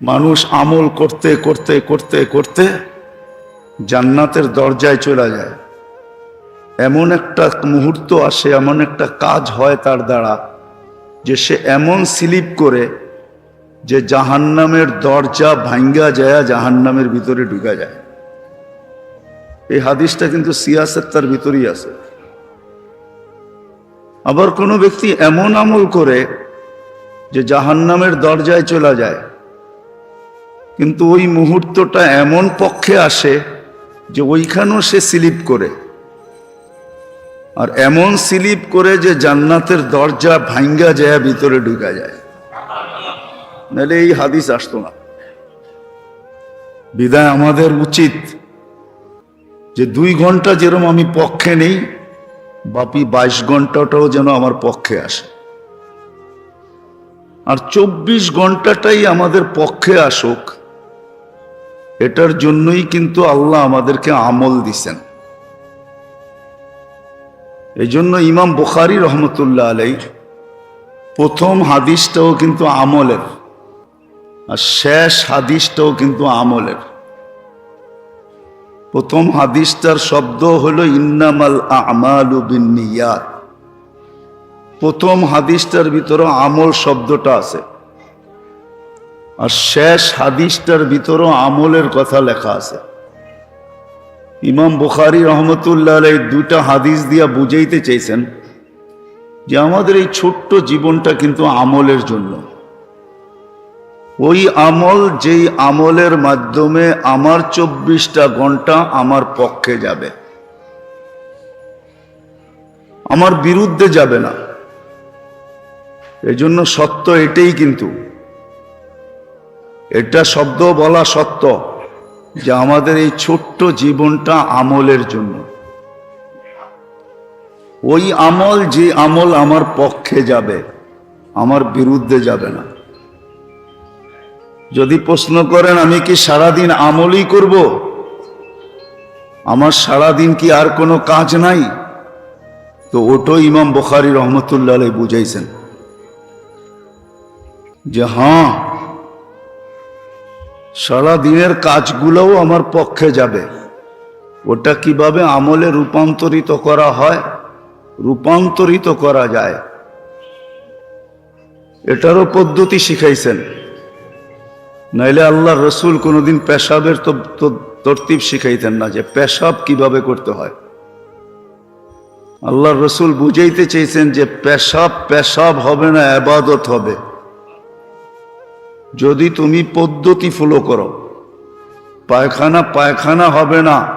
মানুষ আমল করতে করতে করতে করতে জান্নাতের দরজায় চলে যায়। এমন একটা মুহূর্ত আসে, এমন একটা কাজ হয় তার দ্বারা যে সে এমন স্লিপ করে যে জাহান্নামের দরজা ভাঙ্গা যায়, জাহান্নামের ভিতরে ঢুকা যায়। এই হাদিসটা কিন্তু সিয়াসের তার ভিতরেই আছে। আবার কোনো ব্যক্তি এমন আমল করে যে জাহান্নামের দরজায় চলে যায় কিন্তু ওই মুহূর্তটা এমন পক্ষে আসে যে ওইখানেও সে স্লিপ করে। আর এমন স্লিপ করে যে জান্নাতের দরজা ভাঙ্গা যায়, ভিতরে ঢুকা যায়। নাহলে এই হাদিস আসতো না। বিদায় আমাদের উচিত যে দুই ঘণ্টা যেরকম আমি পক্ষে নেই, বাপি বাইশ ঘন্টাটাও যেন আমার পক্ষে আসে। আর চব্বিশ ঘন্টাটাই আমাদের পক্ষে আসুক এটার জন্যই কিন্তু আল্লাহ আমাদেরকে আমল দিছেন। এই জন্য ইমাম বুখারি রহমতুল্লাহ আলাই প্রথম হাদিসটাও কিন্তু আমলের, আর শেষ হাদিসটাও কিন্তু আমলের। প্রথম হাদিসটার শব্দ হলো, ইন্নামাল আমালু প্রথম হাদিসটার ভিতরে আমল শব্দটা আছে। আর শেষ হাদিসটার ভিতরেও আমলের কথা লেখা আছে। ইমাম বুখারি রহমতুল্লাহ এই দুটা হাদিস দিয়া বুঝাইতে চাইছেন যে আমাদের এই ছোট্ট জীবনটা কিন্তু আমলের জন্য। ওই আমল যেই আমলের মাধ্যমে আমার চব্বিশটা ঘণ্টা আমার পক্ষে যাবে। আমার বিরুদ্ধে যাবে না। এই জন্য সত্য এটাই কিন্তু। এটা শব্দ বলা সত্য যে আমাদের এই ছোট্ট জীবনটা আমলের জন্য। ওই আমল যে আমল আমার পক্ষে যাবে, আমার বিরুদ্ধে যাবে না। যদি প্রশ্ন করেন, আমি কি সারাদিন আমলই করব? আমার সারাদিন কি আর কোনো কাজ নাই? তো ওটো ইমাম বখারি রহমতুল্লাহ বুঝাইছেন যে হ্যাঁ সারা দিনের কাজগুলোও আমার পক্ষে যাবে। ওটা কীভাবে আমলে রূপান্তরিত করা হয়? রূপান্তরিত করা যায়। এটারও পদ্ধতি শিখাইছেন। নাইলে আল্লাহ রসুল কোনোদিন পেশাবের তো তরতিব শিখাইতেন না যে পেশাব কীভাবে করতে হয়। আল্লাহ রসুল বুঝাইতে চেয়েছেন যে পেশাব পেশাব হবে না আবাদত হবে। যদি তুমি পদ্ধতি ফলো করো, পায়খানা পায়খানা হবে না।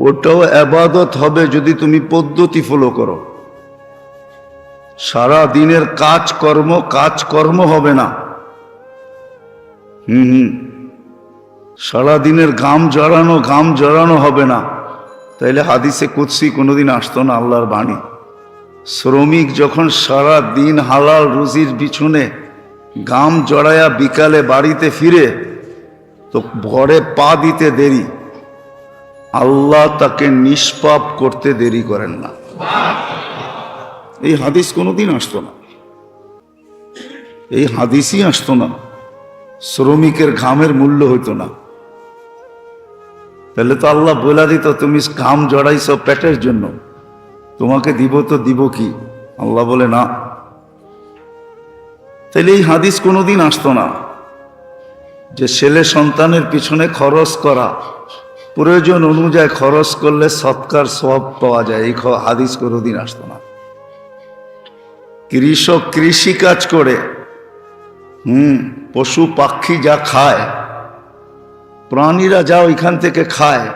ওটাও আবাদত হবে যদি তুমি পদ্ধতি ফলো করো। সারা দিনের কাজকর্ম কাজকর্ম হবে না। হুম হুম। সারা দিনের ঘাম জড়ানো ঘাম জড়ানো হবে না। তাইলে হাদিসে কুৎসি কোনোদিন আসতো না আল্লাহর বাণী। শ্রমিক যখন সারা দিন হালাল রুজির পিছনে গাম জড়ায়া বিকালে বাড়িতে ফিরে, তো ঘরে পা দিতে দেরি। আল্লাহ তাকে নিষ্পাপ করতে দেরি করেন না। এই হাদিস কোনোদিন আসতো না। এই হাদিসই আসতো না। শ্রমিকের ঘামের মূল্য হইতো না। তাহলে তো আল্লাহ বলে দিত, তুমি ঘাম জড়াইছ পেটের জন্য। তোমাকে দিব তো দিব কি? আল্লাহ বলে, না। তাহলে এই হাদিস কোনোদিন আসতো না যে ছেলে সন্তানের পিছনে খরচ করা। প্রয়োজন অনুযায়ী খরচ করলে সৎকার সব পাওয়া যায়। এই হাদিস কোনোদিন আসতো না। কৃষক কৃষি কাজ করে। হুম, পশু পাখি যা খায়, প্রাণীরা যা ওইখান থেকে খায়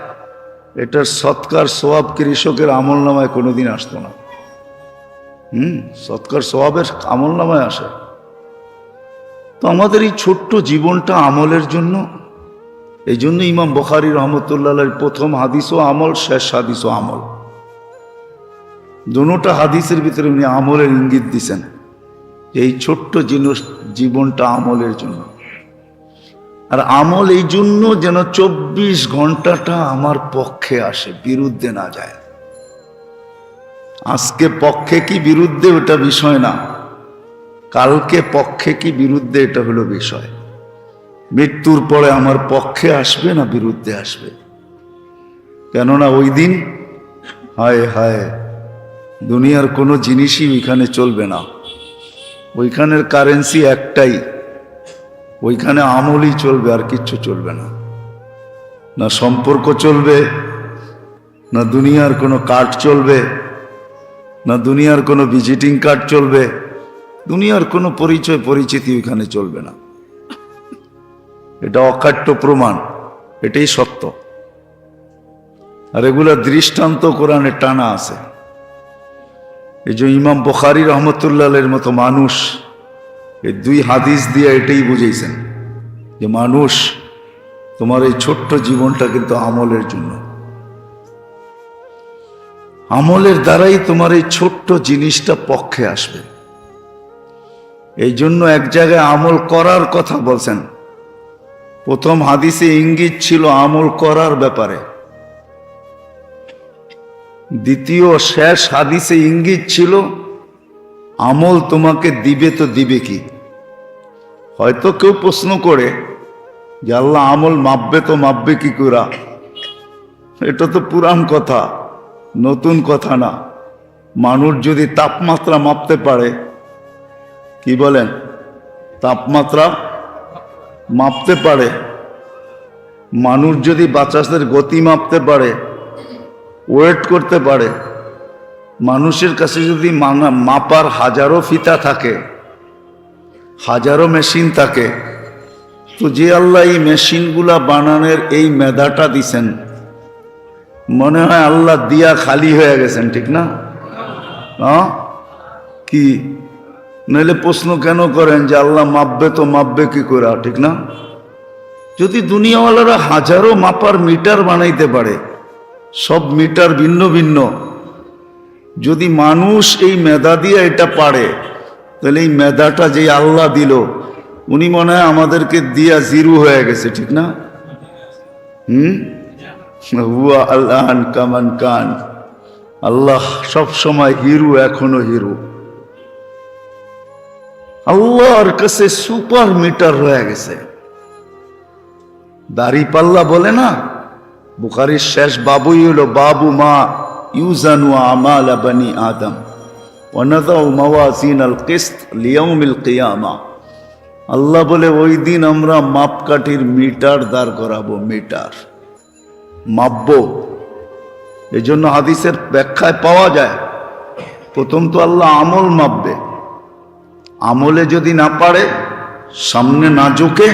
এটার সৎকার সোয়াব কৃষকের আমল নামায় কোনোদিন আসতো না। হুম, সৎকার সোয়াবের আমল নামায় আসে। তো আমাদের এই ছোট্ট জীবনটা আমলের জন্য। এই জন্য ইমাম বখারি রহমতুল্লাহ প্রথম হাদিসও আমল, শেষ হাদিসও আমল। দুটা হাদিসের ভিতরে উনি আমলের ইঙ্গিত দিছেন। এই ছোট্ট জিনিস, জীবনটা আমলের জন্য। আর আমল এই জন্য যেন চব্বিশ ঘন্টাটা আমার পক্ষে আসে, বিরুদ্ধে না যায়। আজকে পক্ষে কি বিরুদ্ধে ওটা বিষয় না। কালকে পক্ষে কি বিরুদ্ধে এটা হলো বিষয়? মৃত্যুর পরে আমার পক্ষে আসবে না বিরুদ্ধে আসবে? কেননা ওই দিন, হায় হায়, দুনিয়ার কোনো জিনিসই ওইখানে চলবে না। ওইখানের কারেন্সি একটাই, ওইখানে আমলই চলবে, আর কিচ্ছু চলবে না। না সম্পর্ক চলবে, না দুনিয়ার কোনো কার্ড চলবে, না দুনিয়ার কোনো ভিজিটিং কার্ড চলবে দুনিয়ার কোনো পরিচয়, পরিচিতি ওইখানে চলবে না। এটা অকাট্য প্রমাণ, এটাই সত্য। আর এগুলা দৃষ্টান্ত কোরআনে টানা আছে। এই যে ইমাম বখারি রহমতুল্লাহের মতো মানুষ, এই দুই হাদিস দিয়ে এটাই বুঝেছেন যে মানুষ তোমার এই ছোট্ট জীবনটা কিন্তু আমলের জন্য। আমলের দ্বারাই তোমার এই ছোট্ট জিনিসটা পক্ষে আসবে। এই জন্য এক জায়গায় আমল করার কথা বলছেন। প্রথম হাদিসে ইঙ্গিত ছিল আমল করার ব্যাপারে। দ্বিতীয় শেষ হাদিসে ইঙ্গিত ছিল, আমল তোমাকে দিবে তো দিবে কি? হয়তো কেউ প্রশ্ন করে যে, আল্লাহ আমল মাপবে তো মাপবে কি করা? এটা তো পুরান কথা, নতুন কথা না। মানুষ যদি তাপমাত্রা মাপতে পারে কি বলেন তাপমাত্রা মাপতে পারে। মানুষ যদি বাচ্চাদের গতি মাপতে পারে, ওয়েট করতে পারে, মানুষের কাছে যদি মাপার হাজারো ফিতা থাকে, হাজারো মেশিন থাকে, তো যে আল্লাহ এই মেশিনগুলা বানানোর এই মেধাটা দিছেন, মনে হয় আল্লাহ দিয়া খালি হয়ে গেছেন, ঠিক না? কি? নইলে প্রশ্ন কেন করেন যে আল্লাহ মাপবে তো মাপবে কি করে ঠিক না? যদি দুনিয়াওয়ালারা হাজারো মাপার মিটার বানাইতে পারে, সব মিটার ভিন্ন ভিন্ন, যদি মানুষ এই মেধা দিয়ে এটা পারে, তাহলে এই মেধাটা যে আল্লাহ দিল, উনি মনে হয় আমাদেরকে দিয়া জিরু হয়ে গেছে, ঠিক না? হুম? হুয়া আল্লাহ কামান কান। আল্লাহ সব সময় হিরু, এখনও হিরু। আল্লাহর কাছে সুপার মিটার রয়ে গেছে। দাড়ি পাল্লা বলে না? বুখারির শেষ বাবুই হলো বাবু মা ইউজানু আমাল বানি আদম। মাওয়াজিন আল কিস্ত লিয়াউমিল কিয়ামা। আল্লাহ বলে, ওই দিন আমরা মাপকাঠির মিটার দাঁড় করাবো, মিটার। মাপবো। জন্য হাদিসের ব্যাখ্যায় পাওয়া যায়, প্রথম তো আল্লাহ আমল মাপবে। আমলে যদি না পারে, সামনে না ঝুঁকে,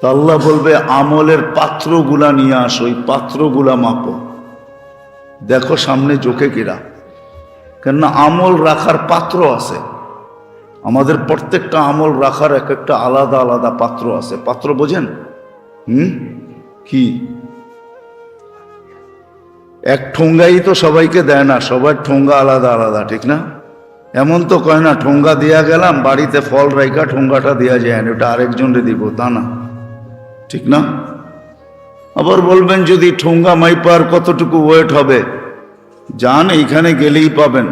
তো আল্লাহ বলবে, আমলের পাত্রগুলা নিয়ে আসো, ওই পাত্রগুলা মাপো। দেখো সামনে চোখে কিরা। কেননা আমল রাখার পাত্র আছে। আমাদের প্রত্যেকটা আমল রাখার এক একটা আলাদা আলাদা পাত্র আছে। পাত্র বোঝেন? হুম? কি? এক ঠোঙ্গাই তো সবাইকে দেয় না, সবার ঠোঙ্গা আলাদা আলাদা, ঠিক না? এমন তো কয় না, ঠোঙ্গা দিয়া গেলাম, বাড়িতে ফল রাইকা ঠোঙ্গাটা দেওয়া যায় না ওটা আরেকজনকে দিব, তা না? ঠিক না? আবার বলবেন যদি ঠোঙ্গা মাইপার কতটুকু ওয়েট হবে? যান, এইখানে গেলেই পাবেন।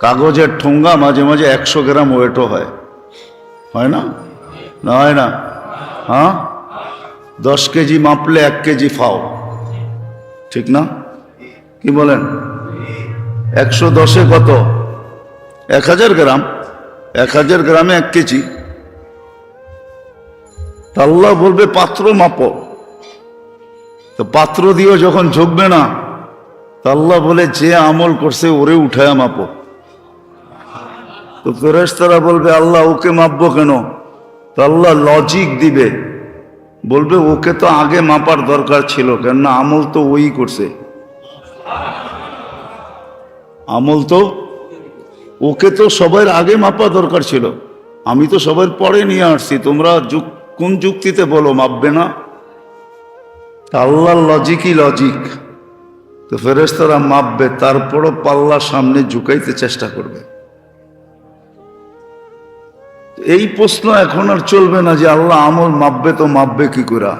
কাগজের ঠোঙ্গা মাঝে মাঝে একশো গ্রাম ওয়েটও হয়। হয় না? না, হয় না? হ্যাঁ? দশ কেজি মাপলে এক কেজি ফাও। ঠিক না? কি বলেন? একশো দশে কত? এক হাজার গ্রাম, এক হাজার গ্রামে এক কেজি। আল্লাহ বলবে, পাত্র মাপো। তো পাত্র দিয়েও যখন ঝুঁকবে না আল্লাহ বলে, যে আমল করছে, ওরে উঠায় মাপো। তো ফেরেশতারা বলবে, আল্লাহ, ওকে মাপবো কেন? তো আল্লাহ লজিক দিবে। বলবে, ওকে তো আগে মাপার দরকার ছিল, কেননা আমল তো ওই করছে। আমল তো ওকে তো সবার আগে মাপা দরকার ছিল। আমি তো সবার পরে নিয়ে আসছি, তোমরা যুক- কোন যুক্তিতে বলো, মাপবে না? আল্লাহর লজিকই লজিক। তো ফেরেশতারা মাপবে, তারপরও পাল্লার সামনে ঝুঁকাইতে চেষ্টা করবে। এই প্রশ্ন এখন আর চলবে না যে আল্লাহ আমল মাপবে তো মাপবে কি করে।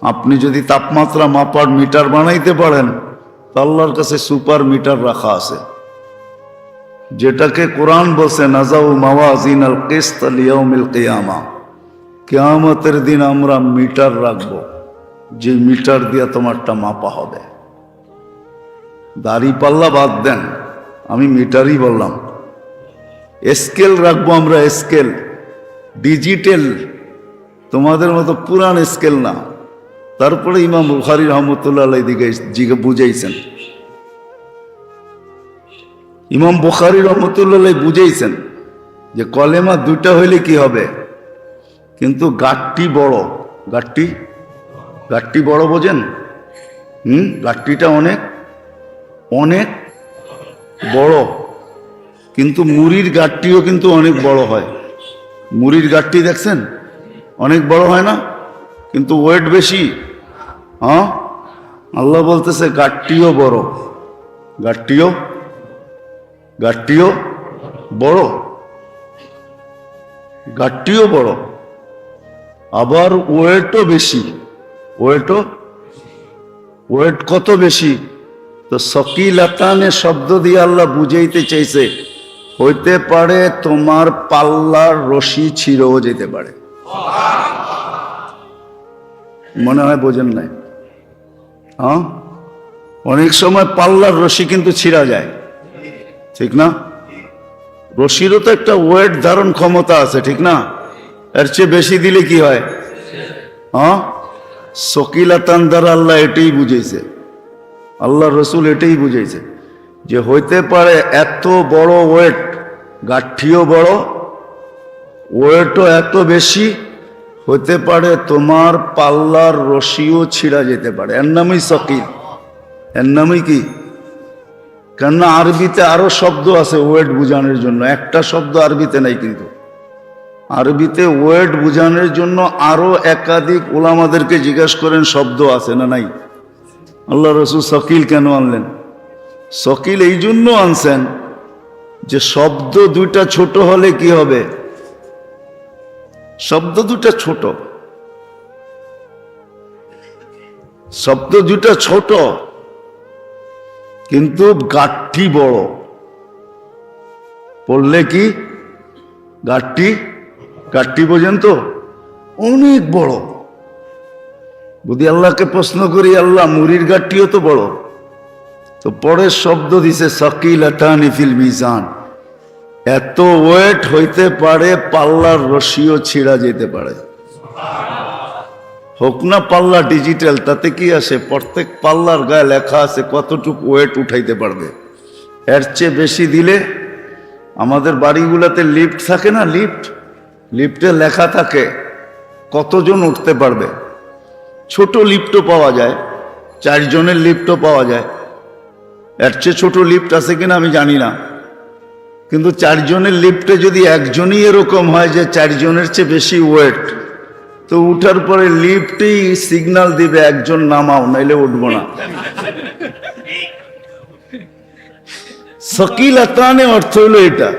আপনি যদি তাপমাত্রা মাপার মিটার বানাইতে পারেন, তো আল্লাহর কাছে সুপার মিটার রাখা আছে। যেটাকে কোরআন বলছে, নাজাউ মাওয়াজিন আল কিস্ত লিয়াউমিল কিয়ামা। কেয়ামতের দিন আমরা মিটার রাখব, যে মিটার দিয়ে তোমারটা মাপা হবে। দাড়ি পাল্লা বাদ দেন, আমি মিটারই বললাম। স্কেল রাখব আমরা, স্কেল। ডিজিটাল, তোমাদের মতো পুরান স্কেল না। তারপরে ইমাম বুখারি রহমতুল্লাহ দিকে বুঝাইছেন। ইমাম বুখারি রহমতুল্লাহ বুঝেইছেন যে কলেমা দুইটা হইলে কি হবে? কিন্তু গাঠটি বড়। গাঠটি গাঠটি বড় বোঝেন? হুম? গাঠটিটা অনেক অনেক বড়। কিন্তু মুড়ির গাঠটিও কিন্তু অনেক বড় হয়। মুড়ির গাঠটি দেখছেন? অনেক বড় হয় না? কিন্তু ওয়েট বেশি। হ্যাঁ? আল্লাহ বলতেছে গাঠটিও বড়। গাঠটিও গাঠটিও বড়। গাঠটিও বড়। আবার ওয়েটও বেশি। ওয়েটও ওয়েট কত বেশি? তো সকিলাতানে শব্দ দিয়ে আল্লাহ বুঝাইতে চাইছে, হইতে পারে তোমার পাল্লার রশি ছিঁড়েও যেতে পারে। মনে হয় বোঝেন নাই? হ্যাঁ অনেক সময় পাল্লার রশি কিন্তু ছিঁড়া যায়। ঠিক না? রশিরও তো একটা ওয়েট ধারণ ক্ষমতা আছে, ঠিক না? এর চেয়ে বেশি দিলে কি হয়? হ্যাঁ? সকিলাতান দ্বারা আল্লাহ এটাই বুঝেছে আল্লাহ রসুল এটাই বুঝেছে যে হইতে পারে এত বড় ওয়েট গাঠিও বড় ওয়েটও এত বেশি হতে পারে তোমার পাল্লার রশিও ছিঁড়া যেতে পারে। এর নামই সকিল। এর নামই কি? কেননা আরবিতে আরও শব্দ আছে ওয়েট বোঝানোর জন্য। একটা শব্দ আরবিতে নাই কিন্তু। আরবিতে ওয়েট বোঝানোর জন্য আরও একাধিক ওলামাদেরকে জিজ্ঞেস করেন, শব্দ আছে না নাই? আল্লাহ রসুল সকিল কেন আনলেন? সকিল এই জন্য আনছেন যে শব্দ দুইটা ছোট হলে কি হবে? শব্দ দুটা ছোট। শব্দ দুটা ছোট। কিন্তু গাঠটি বড়। পড়লে কি? গাঠটি গাঠটি বোঝেন তো? অনেক বড়। যদি আল্লাহকে প্রশ্ন করি, আল্লাহ মুড়ির গাঠটিও তো বড়। তো পরের শব্দ দিছে সকিল ফিল মিজান। এত ওয়েট হইতে পারে পাল্লার রশিও ছিঁড়া যেতে পারে। হোক না পাল্লা ডিজিটাল তাতে কি আসে? প্রত্যেক পাল্লার গায়ে লেখা আছে কতটুকু ওয়েট উঠাইতে পারবে। এর চেয়ে বেশি দিলে আমাদের বাড়িগুলোতে লিফট থাকে না? লিফট লিফটে লেখা থাকে কতজন উঠতে পারবে। ছোট লিফটও পাওয়া যায়, চারজনের লিফটও পাওয়া যায়। এর চেয়ে ছোটো লিফট আছে কিনা আমি জানি না। কিন্তু চারজনের লিফটে যদি একজনই এরকম হয় যে চারজনের চেয়ে বেশি ওয়েট তো উঠার পরে লিফটেই সিগনাল দিবে, একজন নামাও, নাইলে উঠবো না। সকিলাতানে অর্থ হলো এটা।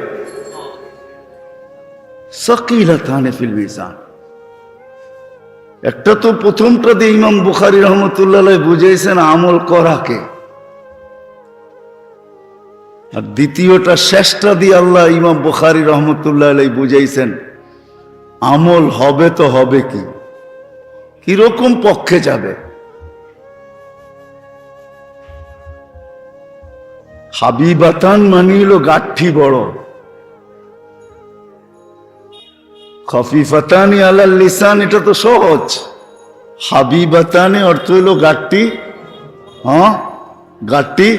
সকিলাতানে ফিল মিজান। একটা তো প্রথমটা দিয়ে ইমাম বুখারি রহমতুল্লাহ বুঝেছেন আমল করাকে। আর দ্বিতীয়টা, শেষটা দিয়ে আল্লাহ ইমাম বুখারি রহমতুল্লাহ বুঝাইছেন আমল হবে তো হবে কি? কীরকম পক্ষে যাবে? হাবিবাতান মানি হলো গাঠি বড়। খফিফাতানি আলাল লিসান, এটা তো সহজ। হাবিবাতানে অর্থ হইল গাঠটি হ্যাঁ? গাঠটি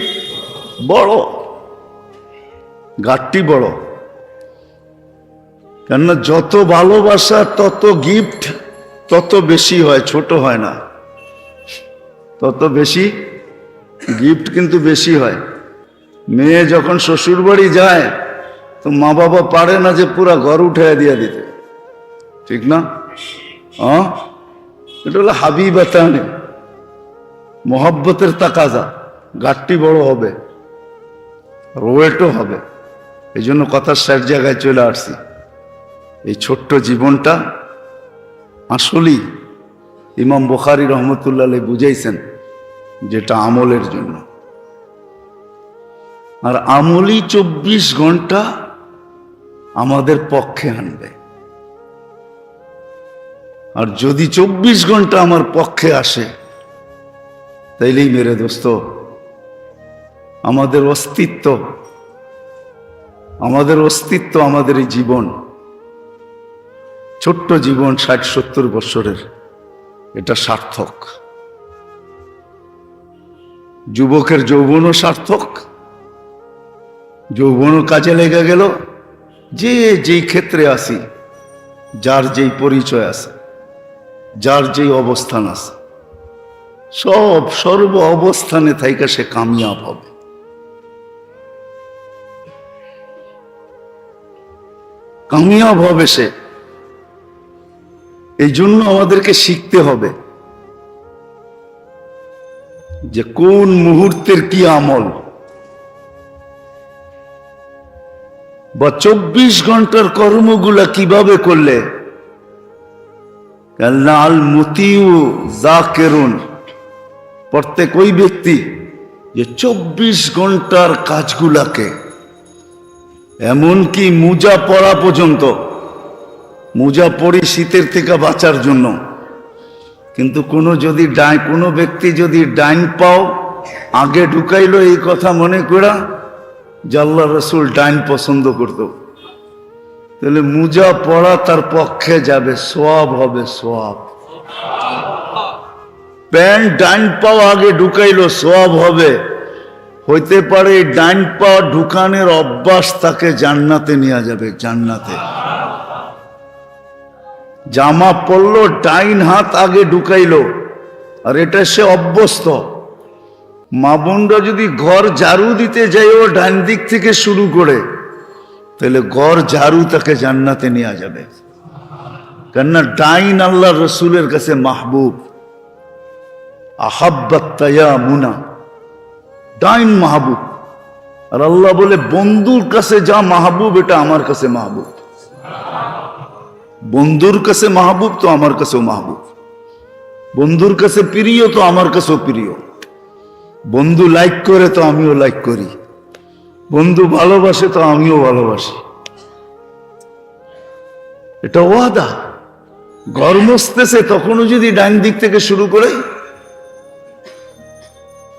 বড়। গাঠটি বড়। কেননা যত ভালোবাসা, তত গিফট তত বেশি হয়, ছোট হয় না। তত বেশি গিফট কিন্তু বেশি হয়। মেয়ে যখন শ্বশুর বাড়ি যায়, তো মা বাবা পারে না যে পুরা ঘর উঠে দিয়ে দিতে। ঠিক না? হ্যাঁ এটা হলো হাবি হাবিবাতানে। মোহব্বতের তাকাজা। গাঠটি বড় হবে। রোয়েটও হবে। এই জন্য কথার শেষ জায়গায় চলে আসছি। এই ছোট্ট জীবনটা আসলেই ইমাম বুখারি রহমতুল্লাহ বুঝাইছেন যেটা আমলের জন্য। আর আমলই চব্বিশ ঘণ্টা আমাদের পক্ষে আনবে। আর যদি চব্বিশ ঘণ্টা আমার পক্ষে আসে, তাইলেই মেরে দোস্ত, আমাদের অস্তিত্ব আমাদের অস্তিত্ব আমাদের এই জীবন। ছোট্ট জীবন ষাট সত্তর বৎসরের এটা সার্থক। যুবকের যৌবনও সার্থক। যৌবনও কাজে লেগে গেল। যে যেই ক্ষেত্রে আসি যার যেই পরিচয় আছে, যার যেই অবস্থান আছে, সব সর্ব অবস্থানে থাইকা সে কামিয়াব হবে। কামিয়াব হবে সে। এই জন্য আমাদেরকে শিখতে হবে যে কোন মুহূর্তের কি আমল। বা চব্বিশ ঘণ্টার কর্মগুলা কীভাবে করলে? আল মতিউ জাকেরুন। প্রত্যেক ওই ব্যক্তি যে চব্বিশ ঘণ্টার কাজগুলাকে, এমনকি মোজা পড়া পর্যন্ত মোজা পরি শীতের থেকে বাঁচার জন্য। কিন্তু কোনো যদি ডাই, কোনো ব্যক্তি যদি ডাইন পাও, আগে ঢুকাইলো এই কথা মনে করা জাল্লা রসুল ডাইন পছন্দ করত। তাহলে মুজা পড়া তার পক্ষে যাবে, সোয়াব হবে সোয়াব। প্যান্ট ডাইন পাও আগে ঢুকাইলো, সোয়াব হবে। হইতে পারে ডাইন পা ঢুকানের অভ্যাস তাকে জান্নাতে নেওয়া যাবে, জান্নাতে। জামা পরলো, ডাইন হাত আগে ঢুকাইলো। আর এটা সে অভ্যস্ত। মা বোনরা যদি ঘর ঝাড়ু দিতে যাইও ডান দিক থেকে শুরু করে, তাহলে ঘর ঝাড়ু তাকে জান্নাতে নেওয়া যাবে। কেননা ডাইন আল্লাহ রসুলের কাছে মাহবুব। আহাব্বাত্তায়া মুনা ডাইন মাহবুব। আর আল্লাহ বলে, বন্ধুর কাছে যা মাহবুব, এটা আমার কাছে মাহবুব। বন্ধুর কাছে মাহবুব তো আমার কাছেও মাহবুব। বন্ধুর কাছে প্রিয় তো আমার কাছেও প্রিয়। বন্ধু লাইক করে তো আমিও লাইক করি। বন্ধু ভালোবাসে তো আমিও ভালোবাসি। এটা ওয়াদা। ঘর মুছতেছে তখনও যদি ডাইন দিক থেকে শুরু করে,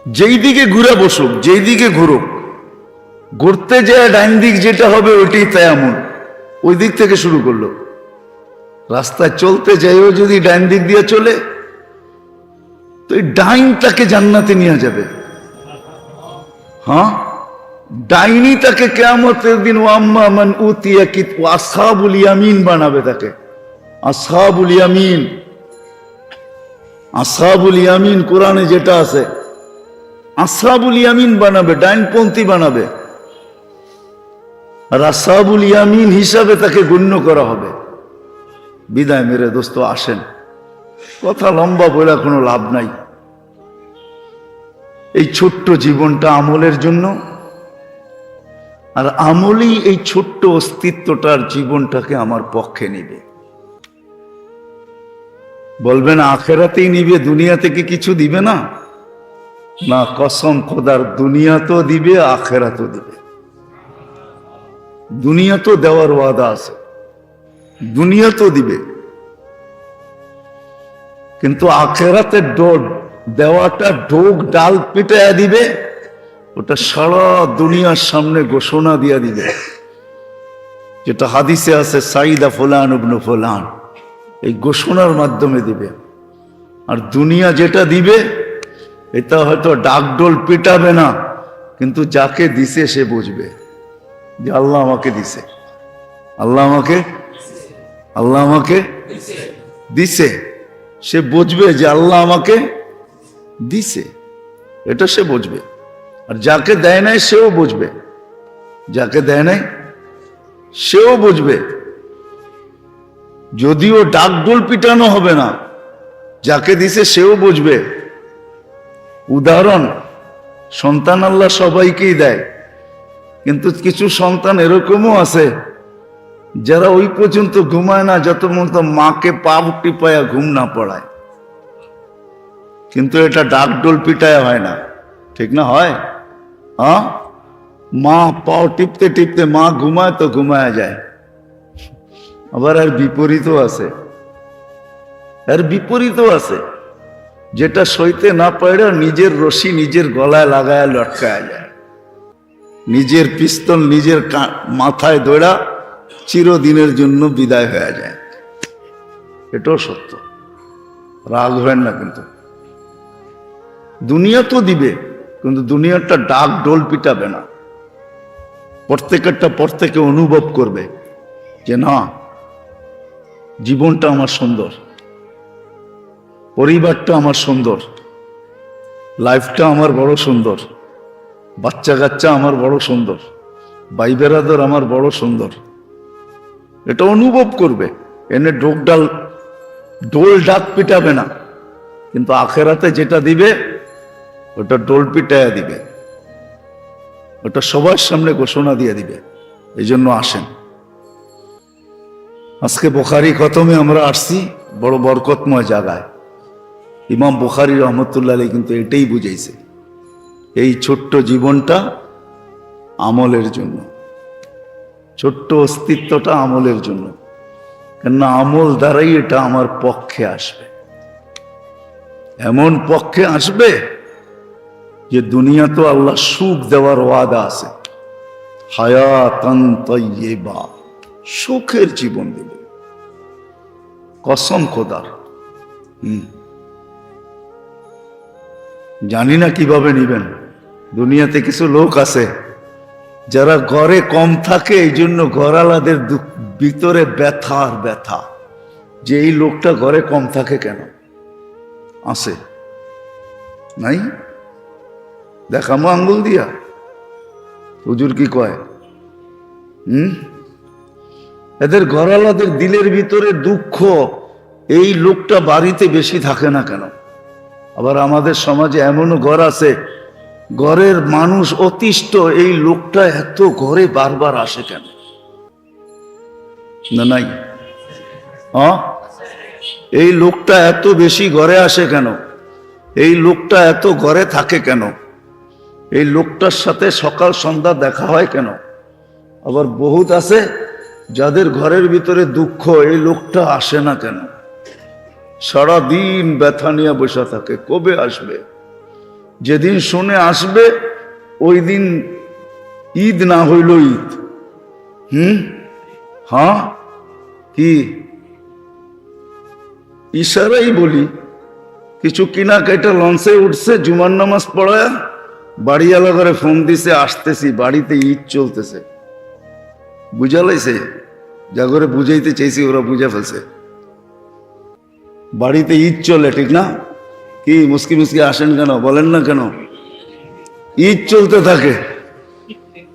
যেই দিকে ঘুরে বসুক, যেই দিকে ঘুরুক, ঘুরতে যায় ডাইন দিক যেটা হবে ওইটাই তাই এমন ওই দিক থেকে শুরু করল। রাস্তায় চলতে যাইও যদি ডাইন দিক দিয়ে চলে, তো এই ডাইন তাকে জান্নাতে নিয়ে যাবে। হ্যাঁ? ডাইনি তাকে কেমতের দিন ওয়াম্মা মান উতিয়া কি আসাবুল ইয়ামিন বানাবে তাকে। আসাবুল ইয়ামিন। আসাবুল ইয়ামিন কোরআনে যেটা আছে আসাবুল ইয়ামিন বানাবে, ডাইনপন্থী বানাবে। আর আসাবুল ইয়ামিন হিসাবে তাকে গণ্য করা হবে। বিদায় মেরে দোস্ত, আসেন। কথা লম্বা বলে কোনো লাভ নাই। এই ছোট্ট জীবনটা আমলের জন্য, আর আমলই এই ছোট্ট অস্তিত্বটার জীবনটাকে আমার পক্ষে নিবে। বলবেন, আখেরাতেই নিবে দুনিয়া থেকে কিছু দিবে না? না, কসম, খোদার দুনিয়া তো দিবে আখেরা তো দিবে। দুনিয়া তো দেওয়ার ওয়াদা আছে। দুনিয়া তো দিবে। কিন্তু আখেরাতে ডোর দেওয়াটা ঢোক ডাল পিটাইয়া দিবে, ওটা সারা দুনিয়ার সামনে ঘোষণা দিয়া দিবে। যেটা হাদিসে আছে, সাইদা ফোলান উবনু ফোলান। এই ঘোষণার মাধ্যমে দিবে। আর দুনিয়া যেটা দিবে, এটা হয়তো ডাকডোল পিটাবে না, কিন্তু যাকে দিছে সে বুঝবে যে আল্লাহ আমাকে দিছে। আল্লাহ আমাকে আল্লাহ আমাকে দিছে। সে বুঝবে যে আল্লাহ আমাকে দিছে। এটা সে বুঝবে। আর যাকে দেয় নাই, সেও বুঝবে। যাকে দেয় নাই, সেও বুঝবে। যদিও ডাকডোল পিটানো হবে না, যাকে দিছে, সেও বুঝবে। উদাহরণ, সন্তান আল্লাহ সবাইকেই দেয়, কিন্তু কিছু সন্তান এরকমও আছে যারা ওই পর্যন্ত ঘুমায় না, যত মতো মাকে পা টিপায়া ঘুম না পড়ায়। কিন্তু এটা ডাকডোল পিটায় হয় না। ঠিক না হয়? হ্যাঁ মা পাও টিপতে টিপতে মা ঘুমায় তো ঘুমায় যায়। আবার আর বিপরীতও আছে। এর বিপরীতও আছে। যেটা সইতে না পারে নিজের রশি নিজের গলায় লাগায় লটকায় যায়। নিজের পিস্তল নিজের মাথায় দৌড়া চিরদিনের জন্য বিদায় হয়ে যায়। এটাও সত্য। রাগ হয় না কিন্তু। দুনিয়া তো দিবে, কিন্তু দুনিয়াটা ডাক ডোল পিটাবে না। প্রত্যেকেরটা প্রত্যেকে অনুভব করবে যে, না, জীবনটা আমার সুন্দর, পরিবারটা আমার সুন্দর, লাইফটা আমার বড় সুন্দর, বাচ্চা কাচ্চা আমার বড় সুন্দর ভাই বেরাদর আমার বড় সুন্দর। এটা অনুভব করবে। এনে ডোক ডাল ডাক পিটাবে না। কিন্তু আখেরাতে যেটা দিবে, ওটা ডোল পিটায়া দিবে। ওটা সবার সামনে ঘোষণা দিয়ে দিবে। এই জন্য আসেন। আজকে বোখারি খতমে আমরা আসছি বড় বরকতময় জায়গায়। ইমাম বুখারি রহমতুল্লাহ আলী কিন্তু এটাই বুঝাইছে। এই ছোট্ট জীবনটা আমলের জন্য। ছোট্ট অস্তিত্বটা আমলের জন্য। কেননা আমল দ্বারাই এটা আমার পক্ষে আসবে। এমন পক্ষে আসবে যে দুনিয়া তো আল্লাহ সুখ দেওয়ার ওয়াদা আছে। হায়াতান তৈবা সুখের জীবন দেবে। কসম খোদার। হুম। জানি না কীভাবে নিবেন। দুনিয়াতে কিছু লোক আছে যারা ঘরে কম থাকে, এই জন্য ঘরালাদের ভিতরে ব্যথা আর ব্যথা। যে এই লোকটা ঘরে কম থাকে কেন? আসে নাই? দেখামো আঙ্গুল দিয়া। হুজুর কি কয়? হুম? এদের ঘরালাদের দিলের ভিতরে দুঃখ, এই লোকটা বাড়িতে বেশি থাকে না কেন? আবার আমাদের সমাজে এমনও ঘর আছে ঘরের মানুষ অতিষ্ঠ, এই লোকটা এত ঘরে বারবার আসে কেন? না, নাই। হ্যাঁ? এই লোকটা এত বেশি ঘরে আসে কেন? এই লোকটা এত ঘরে থাকে কেন? এই লোকটার সাথে সকাল সন্ধ্যা দেখা হয় কেন? আবার বহুত আছে যাদের ঘরের ভিতরে দুঃখ, এই লোকটা আসে না কেন? সারাদিন ব্যথা নিয়ে বসে থাকে, কবে আসবে? যেদিন শুনে আসবে, ওই দিন ঈদ না হইল ঈদ। হুম? হ্যাঁ? কি? ইশারাই বলি, কিছু কিনা কেটে লঞ্চে উঠছে, জুমার নামাজ পড়ায় বাড়িওয়ালা করে ফোন দিছে, আসতেছি, বাড়িতে ঈদ চলতেছে। বুঝা লাইছে যা করে বুঝাইতে চাইছি, ওরা বুঝা ফেলছে। বাড়িতে ঈদ চলে, ঠিক না? কি মুসকি মুসকি আসেন কেন? বলেন না কেন? ঈদ চলতে থাকে।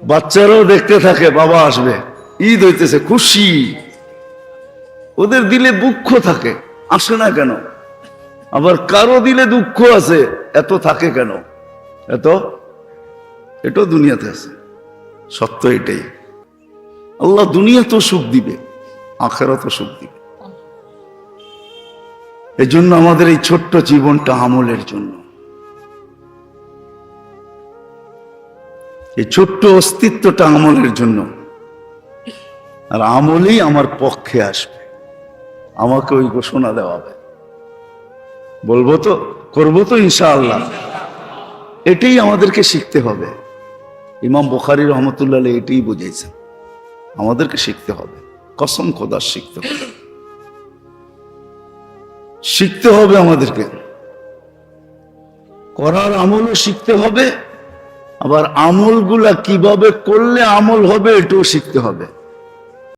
বাচ্চারাও দেখতে থাকে, বাবা আসবে। ঈদ হইতেছে, খুশি। ওদের দিলে দুঃখ থাকে। আসে না কেন? আবার কারও দিলে দুঃখ আছে, এত থাকে কেন? এত? এটাও দুনিয়াতে আছে। সত্য এটাই। আল্লাহ দুনিয়া তো সুখ দিবে আখেরা তো সুখ দিবে। এই জন্য আমাদের এই ছোট্ট জীবনটা আমলের জন্য। এই ছোট্ট অস্তিত্বটা আমলের জন্য। আর আমলই আমার পক্ষে আসবে। আমাকে ওই ঘোষণা দেওয়া হবে। বলব তো? করব তো ইনশাআল্লাহ। এটাই আমাদেরকে শিখতে হবে। ইমাম বুখারি রহমতুল্লাহ এটাই বুঝেছেন আমাদেরকে শিখতে হবে। কসম খোদার শিখতে হবে। শিখতে হবে আমাদেরকে। করার আমলও শিখতে হবে, আবার আমলগুলা কীভাবে করলে আমল হবে এটাও শিখতে হবে।